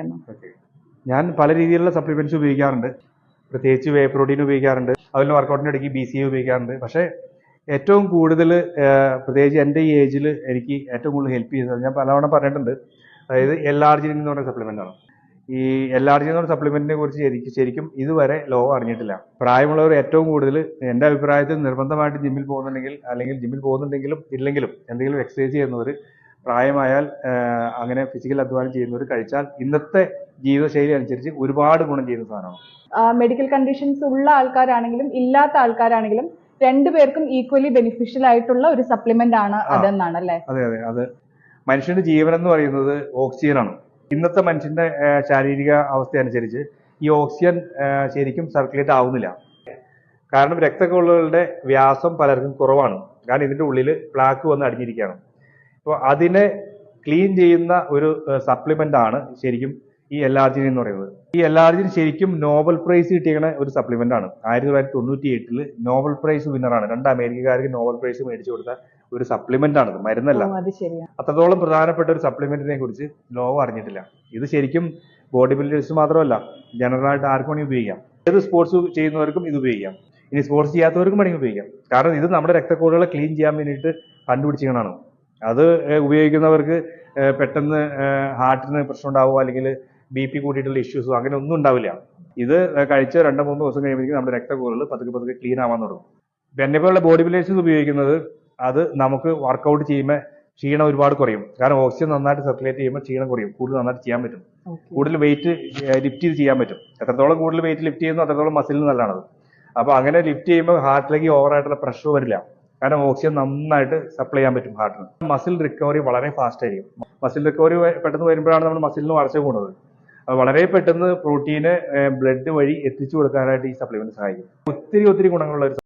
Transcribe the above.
Okay. ഞാൻ പല രീതിയിലുള്ള സപ്ലിമെന്റ്സ് ഉപയോഗിക്കാറുണ്ട്. പ്രത്യേകിച്ച് വേ പ്രോട്ടീൻ ഉപയോഗിക്കാറുണ്ട്. അതുപോലെ വർക്കൗട്ടിന്റെ ഇടയ്ക്ക് ബി സി ഉപയോഗിക്കാറുണ്ട്. പക്ഷേ ഏറ്റവും കൂടുതൽ പ്രത്യേകിച്ച് എന്റെ ഈ ഏജിൽ എനിക്ക് ഏറ്റവും കൂടുതൽ ഹെൽപ്പ് ചെയ്തത് ഞാൻ പലവണ പറഞ്ഞിട്ടുണ്ട്. അതായത് ജി എന്ന് പറയുന്ന സപ്ലിമെന്റ് ആണ്. ഈ ജി എന്ന് പറയുന്ന സപ്ലിമെന്റിനെ കുറിച്ച് ശരിക്കും ശരിക്കും ഇതുവരെ ലോ അറിഞ്ഞിട്ടില്ല. പ്രായമുള്ളവർ ഏറ്റവും കൂടുതൽ എന്റെ അഭിപ്രായത്തിൽ നിർബന്ധമായിട്ട് ജിമ്മിൽ പോകുന്നുണ്ടെങ്കിൽ അല്ലെങ്കിൽ ജിമ്മിൽ പോകുന്നുണ്ടെങ്കിലും ഇല്ലെങ്കിലും എന്തെങ്കിലും എക്സസൈസ് ചെയ്യുന്നവർ പ്രായമായാൽ അങ്ങനെ ഫിസിക്കൽ അധ്വാനം ചെയ്യുന്നവർ കഴിച്ചാൽ ഇന്നത്തെ ജീവിതശൈലി അനുസരിച്ച് ഒരുപാട് ഗുണം ചെയ്യുന്ന സാധനമാണ്. മെഡിക്കൽ കണ്ടീഷൻസ് ഉള്ള ആൾക്കാരാണെങ്കിലും ഇല്ലാത്ത ആൾക്കാരാണെങ്കിലും രണ്ടുപേർക്കും ഈക്വലി ബെനിഫിഷ്യൽ ആയിട്ടുള്ള ഒരു സപ്ലിമെന്റ് ആണ് അതെന്നാണ് അല്ലേ അതെ അതെ. അത് മനുഷ്യന്റെ ജീവൻ എന്ന് പറയുന്നത് ഓക്സിജനാണ് ഇന്നത്തെ മനുഷ്യന്റെ ശാരീരിക അവസ്ഥ അനുസരിച്ച് ഈ ഓക്സിജൻ ശരിക്കും സർക്കുലേറ്റ് ആവുന്നില്ല. കാരണം രക്തക്കൊള്ളുകളുടെ വ്യാസം പലർക്കും കുറവാണ്. കാരണം ഇതിന്റെ ഉള്ളിൽ പ്ലാക്ക് വന്ന് അടിഞ്ഞിരിക്കുകയാണ്. അപ്പോൾ അതിനെ ക്ലീൻ ചെയ്യുന്ന ഒരു സപ്ലിമെന്റ് ആണ് ശരിക്കും ഈ എല്ലാർജിൻ എന്ന് പറയുന്നത്. ഈ എല്ലാർജിൻ ശരിക്കും നോബൽ പ്രൈസ് കിട്ടിയ ഒരു സപ്ലിമെന്റ് ആണ്. ആയിരത്തി തൊള്ളായിരത്തി തൊണ്ണൂറ്റി എട്ടിൽ നോബൽ പ്രൈസ് വിന്നറാണ് രണ്ട് അമേരിക്കക്കാർക്ക് നോബൽ പ്രൈസ് മേടിച്ചു കൊടുത്ത ഒരു സപ്ലിമെന്റ് ആണത് മരുന്നല്ല. അത്രത്തോളം പ്രധാനപ്പെട്ട ഒരു സപ്ലിമെന്റിനെ കുറിച്ച് ലോകം അറിഞ്ഞിട്ടില്ല. ഇത് ശരിക്കും ബോഡി ബിൽഡേഴ്സ് മാത്രമല്ല ജനറൽ ആയിട്ട് ആർക്കും വേണമെങ്കിൽ ഉപയോഗിക്കാം. ഏത് സ്പോർട്സ് ചെയ്യുന്നവർക്കും ഇത് ഉപയോഗിക്കാം. ഇനി സ്പോർട്സ് ചെയ്യാത്തവർക്കും വേണമെങ്കിൽ ഉപയോഗിക്കാം. കാരണം ഇത് നമ്മുടെ രക്തക്കോടുകളെ ക്ലീൻ ചെയ്യാൻ വേണ്ടിയിട്ട് കണ്ടുപിടിച്ചിരിക്കണതാണ്. അത് ഉപയോഗിക്കുന്നവർക്ക് പെട്ടെന്ന് ഹാർട്ടിന് പ്രശ്നം ഉണ്ടാവുമോ അല്ലെങ്കിൽ ബി പി കൂട്ടിയിട്ടുള്ള ഇഷ്യൂസോ അങ്ങനെ ഒന്നും ഉണ്ടാവില്ല. ഇത് കഴിച്ച് രണ്ടോ മൂന്ന് ദിവസം കഴിയുമ്പോഴേക്കും നമ്മുടെ രക്തക്കൂറുകൾ പതുക്കെ പതുക്കെ ക്ലീൻ ആവാൻ തുടങ്ങും. എന്നെ പോലുള്ള ബോഡി ബിൽഡേഴ്സ് ഉപയോഗിക്കുന്നത് അത് നമുക്ക് വർക്കൗട്ട് ചെയ്യുമ്പോൾ ക്ഷീണം ഒരുപാട് കുറയും. കാരണം ഓക്സിജൻ നന്നായിട്ട് സർക്കുലേറ്റ് ചെയ്യുമ്പോൾ ക്ഷീണം കുറയും. കൂടുതൽ നന്നായിട്ട് ചെയ്യാൻ പറ്റും. കൂടുതൽ വെയിറ്റ് ലിഫ്റ്റ് ചെയ്ത് ചെയ്യാൻ പറ്റും. എത്രത്തോളം കൂടുതൽ വെയിറ്റ് ലിഫ്റ്റ് ചെയ്യുന്നു അത്രത്തോളം മസിലിന് നല്ലതാണത് അപ്പൊ അങ്ങനെ ലിഫ്റ്റ് ചെയ്യുമ്പോൾ ഹാർട്ടിലേക്ക് ഓവറായിട്ടുള്ള പ്രഷർ വരില്ല. കാരണം ഓക്സിജൻ നന്നായിട്ട് സപ്ലൈ ചെയ്യാൻ പറ്റും ഹാർട്ടിന് മസിൽ റിക്കവറി വളരെ ഫാസ്റ്റ് ആയിരിക്കും. മസിൽ റിക്കവറി പെട്ടെന്ന് വരുമ്പോഴാണ് നമ്മൾ മസിലിന് വളർച്ച കൂടുന്നത്. വളരെ പെട്ടെന്ന് പ്രോട്ടീന് ബ്ലഡ് വഴി എത്തിച്ചു കൊടുക്കാനായിട്ട് ഈ സപ്ലിമെന്റ് സഹായിക്കും. ഒത്തിരി ഒത്തിരി ഗുണങ്ങളുള്ള ഒരു